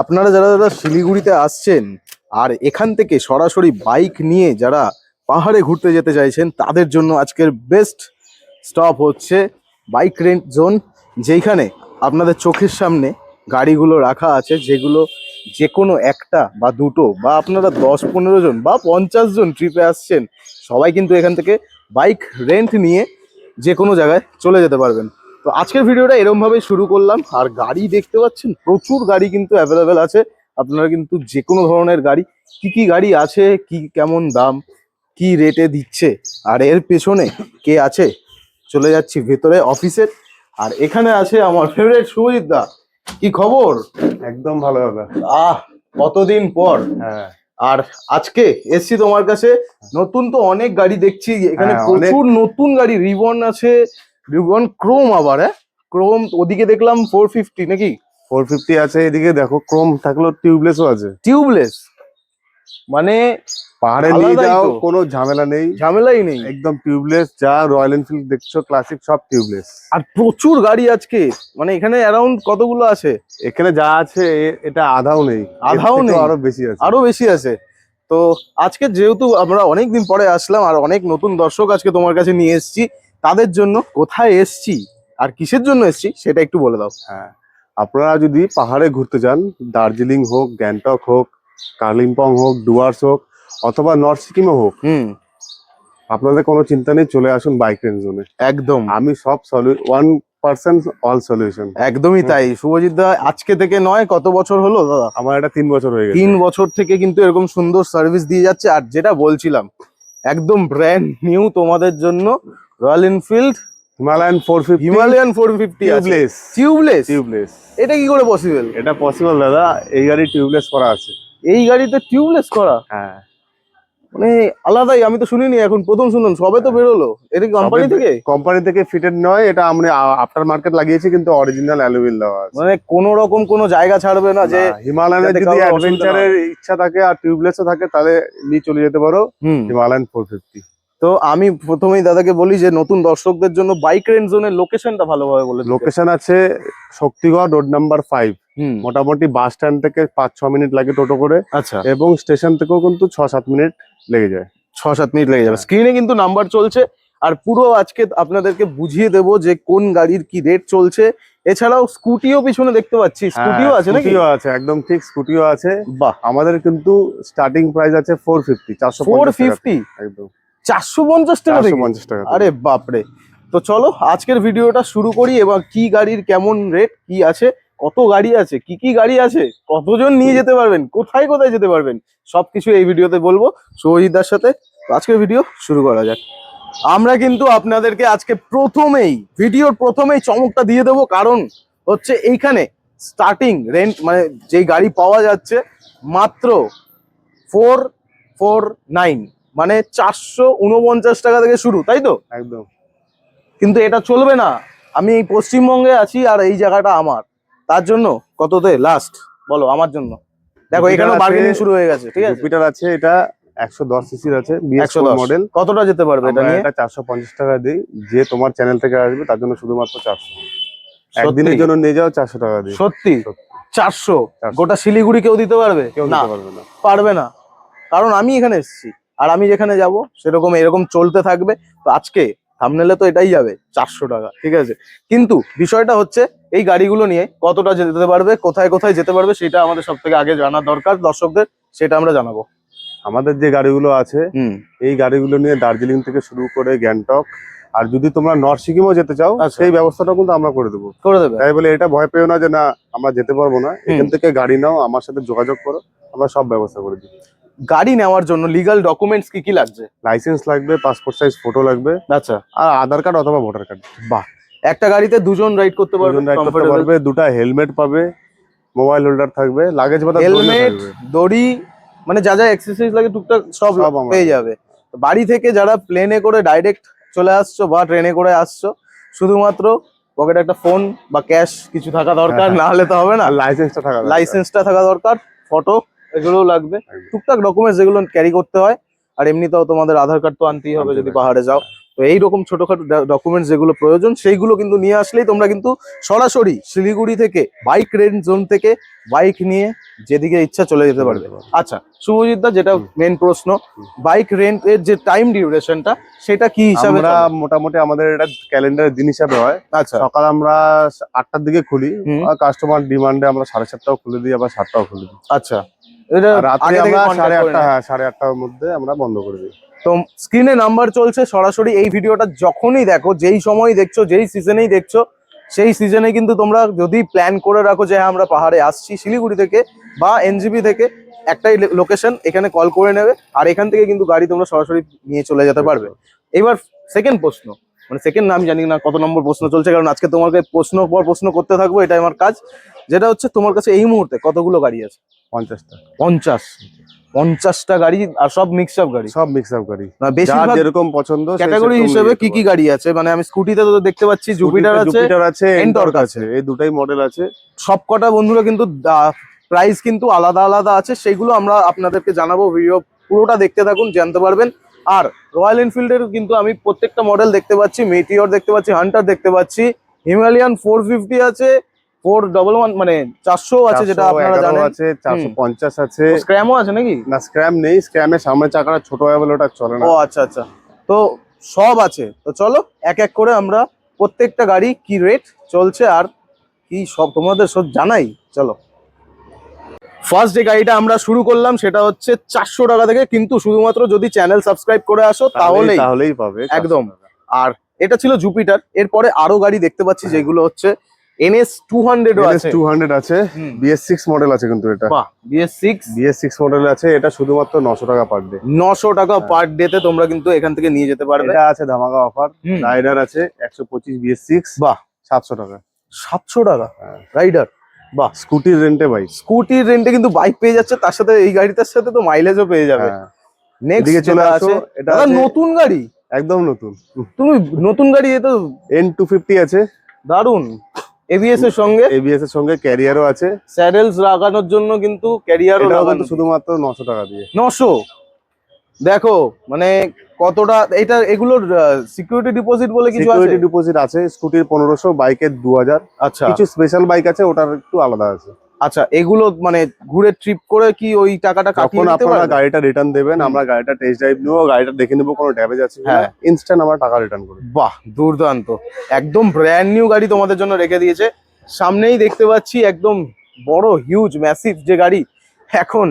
আপনারা যারা যারা শিলিগুড়িতে আসছেন আর এখান থেকে সরাসরি বাইক নিয়ে যারা পাহাড়ে ঘুরতে যেতে চাইছেন, তাদের জন্য আজকের বেস্ট স্টপ হচ্ছে বাইক রেন্ট জোন, যেইখানে আপনাদের চোখের সামনে গাড়িগুলো রাখা আছে, যেগুলো যে কোনো একটা বা দুটো বা আপনারা দশ, পনেরো জন বা পঞ্চাশ জন ট্রিপে আসছেন, সবাই কিন্তু এখান থেকে বাইক রেন্ট নিয়ে যে কোনো জায়গায় চলে যেতে পারবেন। তো আজকের ভিডিওটা এরমভাবে শুরু করলাম। আর গাড়ি দেখতে পাচ্ছেন প্রচুর গাড়ি কিন্তু অ্যাভেলেবেল আছে। আপনারা কিন্তু যে কোনো ধরনের গাড়ি কি কি গাড়ি আছে কি কেমন দাম কি রেটে দিচ্ছে আর এর পেছনে কে আছে চলে যাচ্ছি ভেতরে অফিসের আর এখানে আছে আমার ফেভারিট সুজিত দা। কি খবর? একদম ভালো হবে। আহ কতদিন পর? হ্যাঁ। আর আজকে এসছি তোমার কাছে। নতুন তো অনেক গাড়ি দেখছি। এখানে হ্যাঁ, প্রচুর নতুন গাড়ি রিবন আছে রিবন ক্রোম আবার হ্যাঁ? ক্রোম ওদিকে দেখলাম ফোর ফিফটি নাকি? ফোর ফিফটি আছে এদিকে দেখো ক্রোম থাকলেও টিউবলেসও আছে। টিউবলেস মানে পাহাড়ে নিয়ে যাও কোনো ঝামেলা নেই। ঝামেলাই নেই। একদম টিউবলেস যা রয়্যাল এনফিল্ড দেখছ ক্লাসিক সব টিউবলেস আর প্রচুর গাড়ি আজকে। মানে এখানে অ্যারাউন্ড কতগুলো আছে? এখানে যা আছে এটা আধাও নেই। আধাও নেই? আরও বেশি আছে। আরও বেশি আছে। তো আজকে যেহেতু আমরা অনেক দিন পরে আসলাম আর অনেক নতুন দর্শক আজকে তোমার কাছে নিয়ে এসেছি তাদের জন্য কোথায় এসছি আর কিসের জন্য এসছি সেটা একটু বলে দাও। হ্যাঁ আপনারা যদি পাহাড়ে ঘুরতে যান দার্জিলিং হোক গ্যাংটক হোক কালিম্পং হোক ডুয়ার্স হোক অথবা নর্থ সিকিমে হোক হুম। আপনাদের কোনো চিন্তা নেই চলে আসুন বাইক রেঞ্জ জোনে। একদম। আমি সব ওয়ান পার্সেন্ট অল সলিউশন একদমই তাই। শুভজিৎ দা আজকে থেকে নয় কত বছর হলো দাদা? আমার এটা তিন বছর হয়ে গেছে। তিন বছর থেকে কিন্তু এরকম সুন্দর সার্ভিস দিয়ে যাচ্ছে। আর যেটা বলছিলাম একদম ব্র্যান্ড নিউ তোমাদের জন্য Royal Enfield Himalayan four fifty Himalayan four fifty tubeless tubeless tubeless এটা কি করে পসিবল এটা পসিবল দাদা। এই গাড়ি টিউবলেস করা আছে। এই গাড়িতে টিউবলেস করা? হ্যাঁ। মানে আলাদাই আমি তো শুনিনি এখন প্রথম শুনলাম সবে তো বেরোলো। এটা কি কোম্পানি থেকে? কোম্পানি থেকে ফিটেড নয় এটা আমরা আফটার মার্কেট লাগিয়েছি কিন্তু অরিজিনাল অ্যালুমিল দেওয়া আছে। মানে কোনো রকম কোনো জায়গা ছাড়বে না যে হিমালয়ানের যদি অ্যাডভেঞ্চারের ইচ্ছা থাকে আর টিউবলেসও থাকে তাহলে নিয়ে চলে যেতে পারো। হুম। হিমালয়ান ফোর ফিফটি তো আমি প্রথমেই দাদাকে বলি যে নতুন দর্শকদের জন্য বাইক রেঞ্জ জোনের লোকেশনটা ভালোভাবে বলে লোকেশন আছে শক্তিগড় রোড নাম্বার ফাইভ মোটামুটি বাস স্ট্যান্ড থেকে পাঁচ ছ মিনিট লাগে টোটো করে। আচ্ছা। এবং স্টেশন থেকেও কিন্তু ছ সাত মিনিট লেগে যায়। ছ সাত মিনিট লেগে যাবে। স্ক্রিনে কিন্তু নাম্বার চলছে। আর পুরো আজকে আপনাদেরকে বুঝিয়ে দেব যে কোন গাড়ির কি রেট চলছে। এছাড়াও স্কুটিও পিছনে দেখতে পাচ্ছি। স্কুটিও আছে নাকি? স্কুটিও আছে একদম ঠিক স্কুটিও আছে। বাহ। আমাদের কিন্তু স্টার্টিং প্রাইস আছে ফোর ফিফটি চারশো ফোর ফিফটি একদম। চারশো পঞ্চাশ টাকা থেকে? পঞ্চাশ টাকা আরে বাপরে। তো চলো আজকের ভিডিওটা শুরু করি এবং কি গাড়ির কেমন রেট কি আছে কত গাড়ি আছে কি কি গাড়ি আছে কতজন নিয়ে যেতে পারবেন কোথায় কোথায় যেতে পারবেন সবকিছু এই ভিডিওতে বলব। সৌহিদার সাথে আজকের ভিডিও শুরু করা যাক। আমরা কিন্তু আপনাদেরকে আজকে প্রথমেই ভিডিওর প্রথমেই চমকটা দিয়ে দেবো কারণ হচ্ছে এইখানে স্টার্টিং রেন্ট মানে যেই গাড়ি পাওয়া যাচ্ছে মাত্র ফোর ফোর নাইন মানে চারশো উনপঞ্চাশ টাকা থেকে শুরু তাই তো? একদম। কিন্তু এটা চলবে না। আমি এই পশ্চিমবঙ্গে আছি আর এই জায়গাটা আমার। তার জন্য কততে? লাস্ট বলো আমার জন্য। দেখো এখানে বার্গেনিং শুরু হয়ে গেছে ঠিক আছে? জুপিটার আছে এটা একশো দশ সিসির আছে বিএস মডেল কতটা যেতে পারবে এটা নিয়ে? এটা চারশো পঞ্চাশ টাকা দিই যে তোমার চ্যানেল থেকে আসবে তার জন্য শুধুমাত্র চারশো। সত্যি? একদিনের জন্য নিয়ে যাও চারশো টাকা দিই। সত্যি? সত্যি। চারশো? 400 গোটা শিলিগুড়ি কেউ দিতে পারবে? কেউ না। দিতে পারবে না। পারবে না। কারণ আমি এখানে এসেছি। আর আমি যেখানে যাব সেরকম এরকম চলতে থাকবে। তো আজকে থামনেলে তো এটাই যাবে চারশো টাকা ঠিক আছে? কিন্তু বিষয়টা হচ্ছে এই গাড়িগুলো নিয়ে কতটা যেতে পারবে কোথায় কোথায় যেতে পারবে সেটা আমাদের সব থেকে আগে জানা দরকার। দর্শকদের সেটা আমরা জানাব। আমাদের যে গাড়িগুলো আছে এই গাড়িগুলো নিয়ে দার্জিলিং থেকে শুরু করে গ্যাংটক আর যদি তোমরা নর্থ সিকিমও যেতে চাও আচ্ছা। সেই ব্যবস্থাটা কিন্তু আমরা করে দেবো। করে দেবে? তাই বলে এটা ভয় পেও না যে না আমরা যেতে পারব না। এখান থেকে গাড়ি নাও আমার সাথে যোগাযোগ করো আমরা সব ব্যবস্থা করে দিই গাড়ি নেওয়ার জন্য লিগাল ডকুমেন্টস কি কি লাগছে? লাইসেন্স লাগবে পাসপোর্ট সাইজ ফটো লাগবে আচ্ছা। আর আধার কার্ড অথবা ভোটার কার্ড বাহ। একটা গাড়িতে দুজন রাইড করতে পারবে দুজন ride করতে পারবে দুটা হেলমেট পাবে মোবাইল হোল্ডার থাকবে লাগেজ হেলমেট দড়ি মানে যা যা এক্সারসাইজ লাগে টুকটাক সব পেয়ে যাবে। বাড়ি থেকে যারা প্লেনে করে ডাইরেক্ট চলে আসছো বা ট্রেনে করে আসছো শুধুমাত্র পকেটে একটা ফোন বা ক্যাশ কিছু থাকা দরকার হ্যাঁ। না হলে তো হবে না। লাইসেন্সটা থাকা। লাইসেন্সটা থাকা দরকার ফটো এগুলোও লাগবে। টুকটাক ডকুমেন্টস যেগুলো ক্যারি করতে হয়। আর এমনিতেও তোমাদের আধার কার্ড তো আনতেই হবে যদি পাহাড়ে যাও। তো এইরকম ছোটখাটো ডকুমেন্টস যেগুলো প্রয়োজন সেইগুলো কিন্তু নিয়ে আসলেই তোমরা কিন্তু সরাসরি শিলিগুড়ি থেকে বাইক রেন্ট জোন থেকে বাইক নিয়ে যেদিকে ইচ্ছা চলে যেতে পারবে। আচ্ছা শুভজিৎ দা যেটা মেন প্রশ্ন বাইক রেন্ট এর যে টাইম ডিউরেশনটা সেটা কি হিসাবে আমরা মোটামুটি আমাদের এটা ক্যালেন্ডারের দিন হিসাবে হয়। আচ্ছা। সকাল আমরা আটটার দিকে খুলি কাস্টমার ডিমান্ডে আমরা সাড়ে সাতটাও খুলে দিই আবার সাতটাও খুলে দিই। আচ্ছা। এটা আমরা সাড়ে আটটা হ্যাঁ সাড়ে আটটার মধ্যে আমরা বন্ধ করে দিই। তো স্ক্রিনে নাম্বার চলছে সরাসরি এই ভিডিওটা যখনই দেখো যেই সময় দেখছ যেই সিজনেই দেখছ সেই সিজনে কিন্তু তোমরা যদি প্ল্যান করে রাখো যে হ্যাঁ আমরা পাহাড়ে আসছি শিলিগুড়ি থেকে বা এনজিপি থেকে একটাই লোকেশন এখানে কল করে নেবে আর এখান থেকে কিন্তু গাড়ি তোমরা সরাসরি নিয়ে চলে যেতে পারবে। এবার সেকেন্ড প্রশ্ন মানে সেকেন্ড নাম জানি না কত নম্বর প্রশ্ন চলছে কারণ আজকে তোমাকে প্রশ্ন পর প্রশ্ন করতে থাকব এটাই আমার কাজ। যেটা হচ্ছে তোমার কাছে এই মুহূর্তে কতগুলো গাড়ি আছে? পঞ্চাশটা। পঞ্চাশ। পঞ্চাশটা গাড়ি আর সব মিক্স আপ গাড়ি? সব মিক্স আপ গাড়ি বেশিরভাগ যেরকম পছন্দ ক্যাটাগরি হিসেবে কি কি গাড়ি আছে? মানে আমি স্কুটিতে তো দেখতে পাচ্ছি জুপিটার আছে জুপিটার আছে এন্টর্ক। আছে। এই দুটাই মডেল আছে। সবকটা বন্ধুরা কিন্তু প্রাইস কিন্তু আলাদা আলাদা আছে সেগুলো আমরা আপনাদেরকে জানাব ভিডিও পুরোটা দেখতে থাকুন জানতে পারবেন। আর রয়্যাল এনফিল্ডের কিন্তু আমি প্রত্যেকটা মডেল দেখতে পাচ্ছি মেটিওর দেখতে পাচ্ছি হান্টার দেখতে পাচ্ছি হিমালয়ান ফোর ফিফটি আছে ফোর ডবল ওয়ান মানে চারশো আছে যেটা আপনারা জানেন। আছে চারশো পঞ্চাশ আছে। স্ক্র্যামও আছে নাকি? না স্ক্র্যাম নেই স্ক্র্যামের সামনে চাকাটা ছোট হয়ে বলে ওটা চলে না। ও আচ্ছা আচ্ছা। তো সব আছে। তো চলো এক এক করে আমরা প্রত্যেকটা গাড়ি কি রেট চলছে আর কি সব তোমাদের সব জানাই। চলো। ফার্স্ট যে গাড়িটা আমরা শুরু করলাম সেটা হচ্ছে চারশো টাকা থেকে কিন্তু শুধুমাত্র যদি চ্যানেল সাবস্ক্রাইব করে আসো তাহলেই তাহলেই পাবে একদম। আর এটা ছিল জুপিটার এরপরে আরও গাড়ি দেখতে পাচ্ছি যেগুলো হচ্ছে এনএস টু হান্ড্রেডও আছে। টু হান্ড্রেড আছে বিএস সিক্স মডেল আছে কিন্তু এটা। বাহ BS six BS six model আছে এটা শুধুমাত্র নশো টাকা পার ডে নশো টাকা পার ডে তে তোমরা কিন্তু এখান থেকে নিয়ে যেতে পারবে। এটা আছে ধামাকা অফার রাইডার আছে একশো পঁচিশ বিএস সিক্স বাহ। সাতশো টাকা। সাতশো টাকা? হ্যাঁ। রাইডার বাহ। স্কুটির রেন্টে বাইক স্কুটির রেন্টে কিন্তু বাইক পেয়ে যাচ্ছে তার সাথে এই গাড়িটার সাথে তো মাইলেজও পেয়ে যাবে। নেক্সট চলে চলে আসো, এটা নতুন গাড়ি? একদম নতুন। তুমি নতুন গাড়ি এ তো এন টু ফিফটি আছে দারুণ এবিএস এর সঙ্গে? এবিএস এর সঙ্গে ক্যারিয়ারও আছে। স্যাডেলস লাগানোর জন্য কিন্তু ক্যারিয়ারও লাগানো। শুধুমাত্র নশো টাকা দিয়ে। নশো? দেখো মানে কতটা এটা এগুলোর সিকিউরিটি ডিপোজিট বলে কিছু আছে? সিকিউরিটি ডিপোজিট আছে স্কুটির পনেরোশো বাইকের দু হাজার আচ্ছা। কিছু স্পেশাল বাইক আছে ওটার একটু আলাদা আছে। আচ্ছা এগুলো মানে ঘুরে ট্রিপ করে কি ওই টাকাটা কাটিয়ে নিতে আপনারা গাড়িটা রিটার্ন দেবেন আমরা গাড়িটা টেস্ট ড্রাইভ নেব গাড়িটা দেখে নেব কোনো ড্যামেজ আছে হ্যাঁ। ইনস্ট্যান্ট আমরা টাকা রিটার্ন করি বাহ দুর্দান্ত। একদম ব্র্যান্ড নিউ গাড়ি তোমাদের জন্য রেখে দিয়েছে। সামনেই দেখতে পাচ্ছি একদম বড় হিউজ ম্যাসিভ যে গাড়ি এখন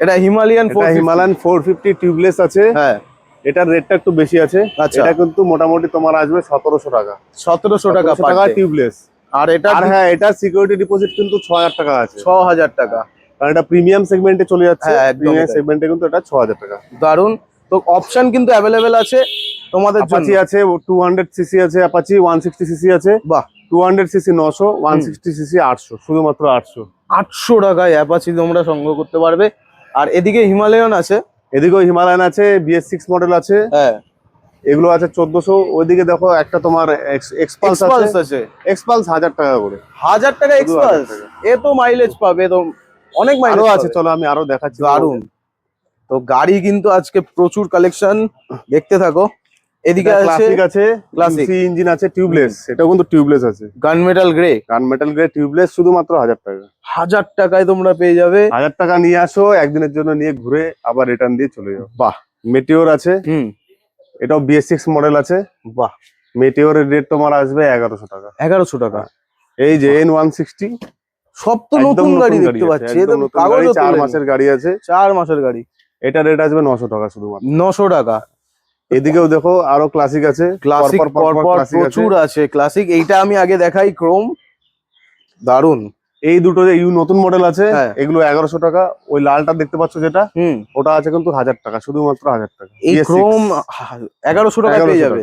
এটা হিমালয়ান এটা হিমালয়ান ফোর ফিফটি টিউবলেস আছে। হ্যাঁ। এটার রেটটা একটু বেশি আছে। আচ্ছা। এটা কিন্তু মোটামুটি তোমার আসবে সতেরোশো টাকা। সতেরোশো টাকা 1700 টাকা টিউবলেস আর এটা আর হ্যাঁ এটা সিকিউরিটি ডিপোজিট কিন্তু ছ হাজার টাকা আছে। ছ হাজার টাকা। কারণ এটা প্রিমিয়াম সেগমেন্টে চলে যাচ্ছে। হ্যাঁ, প্রিমিয়াম সেগমেন্টে কিন্তু এটা ছ হাজার টাকা। দারুণ তো অপশন কিন্তু অ্যাভেলেবেল আছে তোমাদের জন্য। আছে টু হান্ড্রেড সিসি আছে অ্যাপাচি ওয়ান সিক্সটি সিসি আছে। বাহ। টু হান্ড্রেড সিসি নশো ওয়ান হুম। সিক্সটি সিসি আটশো শুধুমাত্র আটশো। আটশো টাকায় অ্যাপাচি তোমরা সংগ্রহ করতে পারবে। আর এদিকে হিমালয়ান আছে। এদিকেও হিমালয়ান আছে বিএস সিক্স মডেল আছে। হ্যাঁ। এগুলো আছে চোদ্দশো ওইদিকে দেখো একটা তোমার এক্সপালস আছে। এক্সপালস হাজার টাকা করে। হাজার টাকা এক্সপালস এ তো মাইলেজ পাবে তো অনেক মাইলেজ আছে চলো আমি আরও দেখাচ্ছি দারুণ তো গাড়ি কিন্তু আজকে প্রচুর কালেকশন দেখতে থাকো। এদিকে আছে আছে। সি ইঞ্জিন আছে টিউবলেস এটাও কিন্তু টিউবলেস আছে। Gun metal grey gun metal grey tubeless শুধুমাত্র হাজার টাকা। হাজার টাকায় তোমরা পেয়ে যাবে। হাজার টাকা নিয়ে আসো একদিনের জন্য নিয়ে ঘুরে আবার রিটার্ন দিয়ে চলে যাও। বাহ। মেটিওর আছে। হুম। এটাও বিএস সিক্স মডেল আছে। বাহ। মেটিওরের রেট তোমার আসবে এগারোশো টাকা। এগারোশো টাকা। এই যে এন ওয়ান সিক্সটি সব তো নতুন গাড়ি দেখতে পাচ্ছি। চার মাসের গাড়ি আছে। চার মাসের গাড়ি। এটা রেট আসবে নশো টাকা শুধুমাত্র। নশো টাকা। এদিকেও দেখো আরও ক্লাসিক আছে ক্লাসিক পরপর। প্রচুর আছে ক্লাসিক এইটা আমি আগে দেখাই ক্রোম দারুণ এই দুটো ইউ নতুন মডেল আছে হ্যাঁ। এগুলো এগারোশো টাকা। ওই লালটা দেখতে পাচ্ছ যেটা? হুম। ওটা আছে কিন্তু হাজার টাকা শুধুমাত্র হাজার টাকা। এই BS6 ক্রোম এগারোশো টাকা পেয়ে যাবে।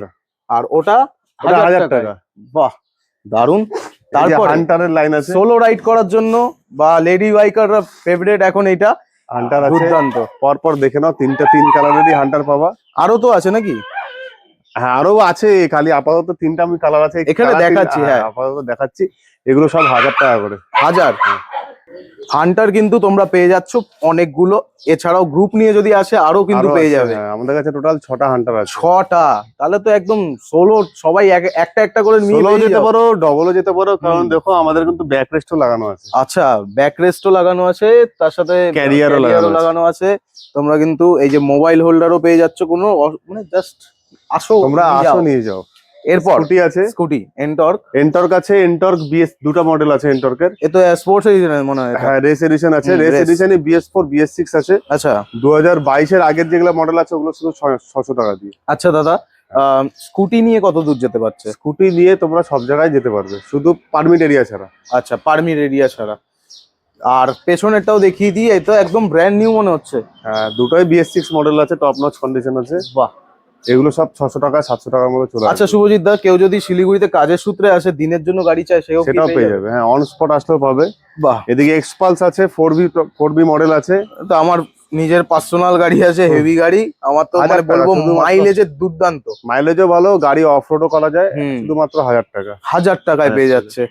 আর ওটা হাজার টাকা। বাহ দারুণ তারপর হান্টারের লাইন আছে। সোলো রাইড করার জন্য বা লেডি বাইকাররা ফেভারিট এখন এইটা হান্টার আছে। পরপর দেখে নাও তিনটা তিন কালারেরই হান্টার পাবা। আরও তো আছে নাকি? হ্যাঁ আরও আছে খালি আপাতত তিনটা আমি কালার আছে। এখানে দেখাচ্ছি, হ্যাঁ। আপাতত দেখাচ্ছি। এগুলো সব হাজার টাকা করে। হাজার? হান্টার কিন্তু তোমরা পেয়ে যাচ্ছ অনেকগুলো। এছাড়াও গ্রুপ নিয়ে যদি আসে আরও কিন্তু পেয়ে যাবে। হ্যাঁ, আমাদের কাছে টোটাল ছটা হান্টার আছে। ছটা। তাহলে তো একদম ষোলো সবাই এক- একটা একটা করে নিয়ে ষোলো যেতে। পারো ডবলও যেতে পারো কারণ দেখো আমাদের কিন্তু ব্যাক রেস্টও লাগানো আছে। আচ্ছা ব্যাক রেস্টও লাগানো আছে তার সাথে ক্যারিয়ারও লাগানো আছে। তোমরা কিন্তু এই যে মোবাইল হোল্ডারও পেয়ে যাচ্ছ কোনো মানে জাস্ট আসো তোমরা আসো নিয়ে যাও। এরপর স্কুটি আছে। স্কুটি এন্টর্ক এন্টর্ক আছে এন্টর্ক বিএস দুটো মডেল আছে এন্টর্কের এ তো স্পোর্টস এডিশন মনে হয় হ্যাঁ রেস এডিশন আছে রেস। এডিশনে বিএস ফোর বিএস সিক্স আছে। আচ্ছা। দু হাজার বাইশের আগের যেগুলো মডেল আছে ওগুলো শুধু ছশো টাকা দিয়ে। আচ্ছা দাদা স্কুটি নিয়ে কত দূর যেতে পারছে? স্কুটি নিয়ে তোমরা সব জায়গায় যেতে পারবে শুধু পারমিট এরিয়া ছাড়া। আচ্ছা পারমিট এরিয়া ছাড়া। আর পেছনেরটাও দেখিয়ে দিই তো একদম ব্র্যান্ড নিউ মনে হচ্ছে। হ্যাঁ দুটোই বিএস সিক্স মডেল আছে টপ নচ কন্ডিশন আছে। বাহ। এগুলো সব ছশো টাকা সাতশো টাকার মতো চলে আচ্ছা শুভজিৎ দা কেউ যদি শিলিগুড়িতে কাজের সূত্রে আসে দিনের জন্য গাড়ি চায় সেও সেটাও পেয়ে যাবে? হ্যাঁ অন স্পট আসলেও পাবে। বাহ। এদিকে এক্সপালস আছে four V four V model আছে। তো আমার নিজের পার্সোনাল গাড়ি আছে হেভি গাড়ি। আমার তো মানে বলব মাইলেজের দুর্দান্ত। মাইলেজও ভালো গাড়ি অফ রোডও করা যায় শুধুমাত্র হাজার টাকা। হাজার টাকায় হ্যাঁ, পেয়ে যাচ্ছে।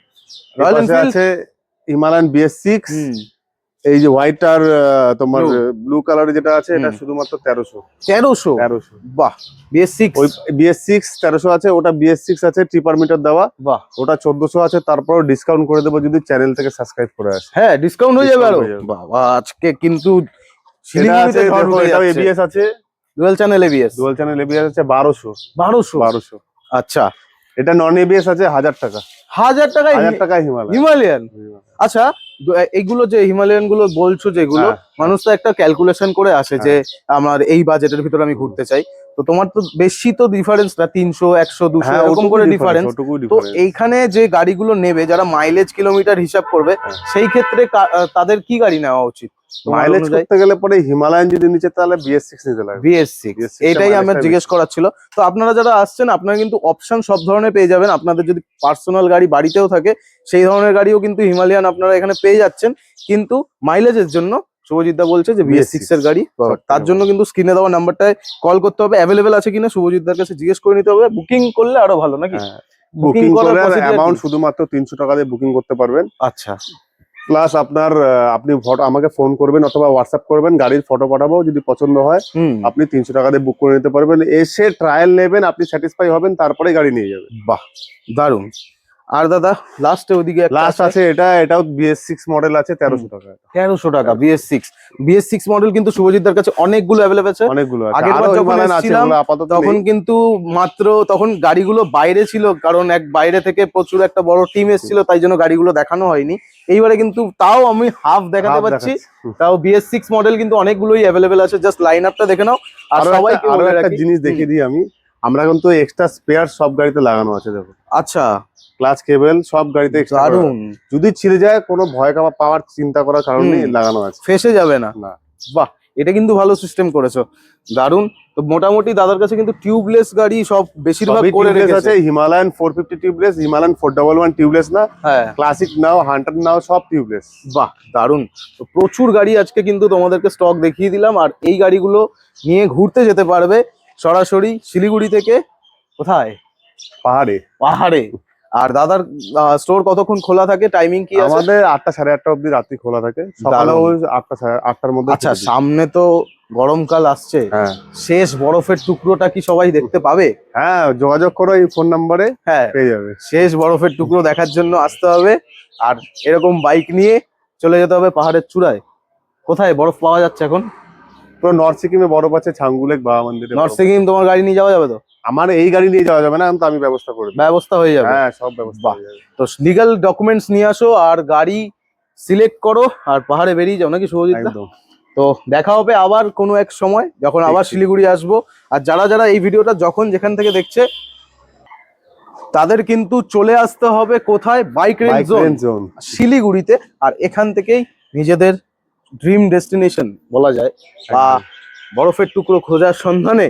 রয়্যাল এনফিল্ড আছে হিমালয়ান বিএস সিক্স এই যে হোয়াইট আর তোমার। ব্লু কালারের যেটা আছে এটা শুধুমাত্র তেরোশো। তেরোশো? তেরোশো। বাহ বিএস সিক্স ওই বিএস সিক্স তেরোশো আছে ওটা বিএস সিক্স আছে ট্রিপার মিটার দেওয়া। বাহ। ওটা চোদ্দশো আছে তারপর ডিসকাউন্ট করে দেবো যদি চ্যানেল থেকে সাবস্ক্রাইব করে আসে। হ্যাঁ ডিসকাউন্ট হয়ে যাবে আরও। বাবা আজকে কিন্তু এবিএস আছে dual channel ABS dual channel ABS আছে। বারোশো। বারোশো? বারোশো। আচ্ছা। এটা নন এবিএস আছে হাজার টাকা। হাজার টাকায় হাজার টাকায় হিমালয়। হিমালয়ান। আচ্ছা এইগুলো যে হিমালয়ানগুলো বলছো যেগুলো হ্যাঁ। মানুষ তো একটা ক্যালকুলেশন করে আসে যে আমার এই বাজেটের ভিতরে আমি ঘুরতে চাই। তো তোমার তো বেশি তো ডিফারেন্স না তিনশো একশো দুশো হ্যাঁ এরকম করে ডিফারেন্স তো এইখানে যে গাড়িগুলো নেবে যারা মাইলেজ কিলোমিটার হিসাব করবে হ্যাঁ। সেই ক্ষেত্রে তাদের কি গাড়ি নেওয়া উচিত? মাইলেজ করতে গেলে পরে হিমালয়ান যদি নিচে তাহলে বিএস সিক্স নিতে লাগবে। বিএস সিক্স এটাই আমার জিজ্ঞেস করার ছিল। তো আপনারা যারা আসছেন আপনারা কিন্তু অপশন সব ধরনের পেয়ে যাবেন। আপনাদের যদি পার্সোনাল গাড়ি বাড়িতেও থাকে সেই ধরনের গাড়িও কিন্তু হিমালয়ান আপনারা এখানে পেয়ে যাচ্ছেন। কিন্তু মাইলেজের জন্য শুভজিৎ দা বলছে যে বিএস সিক্স এর গাড়ি তার জন্য কিন্তু স্ক্রিনে দেওয়া নাম্বারটায় কল করতে হবে। অ্যাভেলেবেল আছে কিনা শুভজিৎ দার কাছে জিজ্ঞেস করে নিতে হবে। বুকিং করলে আরও ভালো নাকি? বুকিং করার অ্যামাউন্ট শুধুমাত্র তিনশো টাকা দিয়ে বুকিং করতে পারবেন। আচ্ছা। প্লাস আপনার আপনি ফটো আমাকে ফোন করবেন অথবা হোয়াটসঅ্যাপ করবেন গাড়ির ফটো পাঠাবো যদি পছন্দ হয় আপনি তিনশো টাকা দিয়ে বুক করে নিতে পারবেন। এসে ট্রায়াল নেবেন আপনি স্যাটিসফাই হবেন তারপরে গাড়ি নিয়ে যাবেন। বাহ দারুণ আর দাদা লাস্টে ওদিকে লাস্ট আছে? এটা এটাও বিএস সিক্স মডেল আছে তেরোশো টাকা। তেরোশো টাকা BS six BS six model কিন্তু শুভজিৎ দার কাছে অনেকগুলো অ্যাভেলেবল আছে। অনেকগুলো আগের বার যখন এসেছিলাম, আপাতত তখন কিন্তু মাত্র তখন গাড়িগুলো বাইরে ছিল কারণ এক বাইরে থেকে প্রচুর একটা বড় টিম এসেছিল তাই জন্য গাড়িগুলো দেখানো হয়নি। এইবারে কিন্তু তাও আমি হাফ দেখাতে পাচ্ছি। তাও বিএস সিক্স মডেল কিন্তু অনেকগুলোই অ্যাভেলেবেল আছে। জাস্ট লাইন আপটা দেখে নাও আর সবাই একটা- আরও একটা জিনিস দেখিয়ে দিই আমি। আমরা কিন্তু এক্সট্রা স্পেয়ার সব গাড়িতে লাগানো আছে দেখো। আচ্ছা। ক্লাচ কেবল সব গাড়িতে দারুণ যদি ছিঁড়ে যায় কোনো ভয় পাওয়ার চিন্তা করার কারণ নেই লাগানো আছে। ফেসে যাবে না। বাহ! এটা কিন্তু ভালো সিস্টেম করেছ। দারুণ তো মোটামুটি দাদার কাছে কিন্তু টিউবলেস গাড়ি সব বেশিরভাগ করে রেখেছে। Himalayan four fifty tubeless Himalayan four double one tubeless না হ্যাঁ। ক্লাসিক নাও হান্টার নাও সব টিউবলেস বাহ দারুণ তো প্রচুর গাড়ি আজকে কিন্তু তোমাদেরকে স্টক দেখিয়ে দিলাম আর এই গাড়িগুলো নিয়ে ঘুরতে যেতে পারবে সরাসরি শিলিগুড়ি থেকে। কোথায়? পাহাড়ে। পাহাড়ে। আর দাদার স্টোর কতক্ষণ খোলা থাকে? টাইমিং কি আমাদের আটটা সাড়ে আটটা অব্দি রাত্রি খোলা থাকে। সকালে আটটা সাড়ে- আটটার মধ্যে আচ্ছা সামনে তো গরমকাল আসছে। হ্যাঁ। শেষ বরফের টুকরোটা কি সবাই দেখতে পাবে? হ্যাঁ যোগাযোগ করো এই ফোন নাম্বারে হ্যাঁ। পেয়ে যাবে। শেষ বরফের টুকরো দেখার জন্য আসতে হবে। আর এরকম বাইক নিয়ে চলে যেতে হবে পাহাড়ের চূড়ায়। কোথায়? বরফ পাওয়া যাচ্ছে এখন? পুরো নর্থ সিকিমে বরফ আছে ছাঙ্গু লেক বাবা মন্দিরে নর্থ সিকিম তোমার গাড়ি নিয়ে যাওয়া যাবে তো? আমার এই গাড়ি নিয়ে যাওয়া যাবে না কিন্তু আমি ব্যবস্থা করে ব্যবস্থা হয়ে যাবে। হ্যাঁ সব ব্যবস্থা। তো লিগাল ডকুমেন্টস নিয়ে আসো আর গাড়ি সিলেক্ট করো আর পাহাড়ে বেরিয়ে যাও নাকি শুভজিৎ তো দেখা হবে আবার কোনো এক সময় যখন আবার। শিলিগুড়ি আসব। আর যারা যারা এই ভিডিওটা যখন যেখান থেকে দেখছে তাদের কিন্তু চলে আসতে হবে কোথায়? বাইক রেঞ্জ জোন শিলিগুড়িতে। আর এখান থেকেই নিজেদের ড্রিম ডেস্টিনেশন বলা যায়। বা বরফের টুকরো খোঁজার সন্ধানে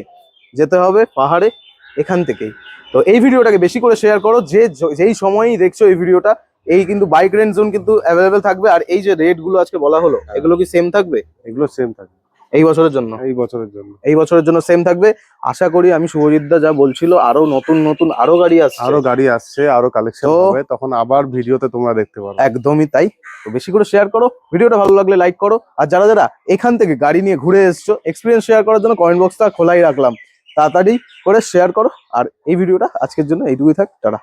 যেতে হবে পাহাড়ে এখান থেকেই। তো এই ভিডিওটাকে বেশি করে শেয়ার করো যে যেই সময়ই দেখছ এই ভিডিওটা এই কিন্তু বাইক রেঞ্জ জোন কিন্তু অ্যাভেলেবেল থাকবে আর এই যে রেটগুলো আজকে বলা হলো হ্যাঁ। এগুলো কি সেম থাকবে? এগুলো সেম থাকবে। এই বছরের জন্য? এই বছরের জন্য। এই বছরের জন্য সেম থাকবে। আশা করি আমি শুভজিৎ দা যা বলছিল আরও নতুন নতুন আরও গাড়ি আসছে। আরও গাড়ি আসছে আরও কালেকশন হবে তখন আবার ভিডিওতে তোমরা দেখতে পারবে একদমই তাই। তো বেশি করে শেয়ার করো ভিডিওটা ভালো লাগলে লাইক করো। আর যারা যারা এখান থেকে গাড়ি নিয়ে ঘুরে এসছো এক্সপিরিয়েন্স শেয়ার করার জন্য কমেন্ট বক্সটা খোলাই রাখলাম। তাড়াতাড়ি করে শেয়ার করো। আর এই ভিডিওটা আজকের জন্য এইটুকুই থাক টাটা।